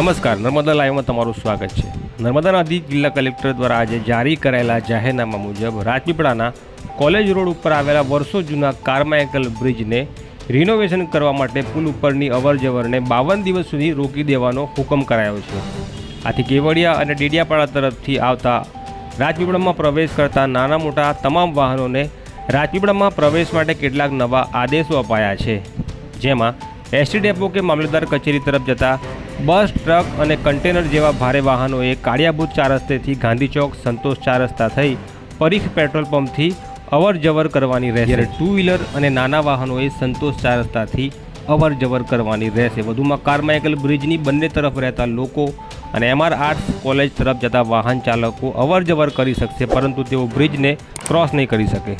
નમસ્કાર, નર્મદા લાઈવમાં તમારું સ્વાગત છે. નર્મદાના અધિક જિલ્લા કલેક્ટર દ્વારા આજે જારી કરાયેલા જાહેરનામા મુજબ રાજપીપળાના કોલેજ રોડ ઉપર આવેલા વર્ષો જૂના કાર્માયકલ બ્રિજને રિનોવેશન કરવા માટે પુલ ઉપરની અવરજવરને બાવન દિવસ સુધી રોકી દેવાનો હુકમ કરાયો છે. આથી કેવડિયા અને ડેડિયાપાડા તરફથી આવતા રાજપીપળામાં પ્રવેશ કરતા નાના મોટા તમામ વાહનોને રાજપીપળામાં પ્રવેશ માટે કેટલાક નવા આદેશો અપાયા છે. જેમાં એસટી ડેપો કે મામલતદાર કચેરી તરફ જતા બસ, ટ્રક અને કન્ટેનર જેવા ભારે વાહનોએ કાળિયાભૂત ચાર રસ્તેથી ગાંધી ચોક સંતોષ ચાર રસ્તા થઈ પરીખ પેટ્રોલ પંપથી અવર જવર કરવાની રહેશે. જ્યારે ટુ વ્હીલર અને નાના વાહનોએ સંતોષ ચાર રસ્તાથી અવર જવર કરવાની રહેશે. વધુમાં કારમાઇકલ બ્રિજની બંને તરફ રહેતા લોકો અને એમઆર આર્ટ્સ કોલેજ તરફ જતા વાહન ચાલકો અવર જવર કરી શકશે, પરંતુ તેઓ બ્રિજને ક્રોસ નહીં કરી શકે.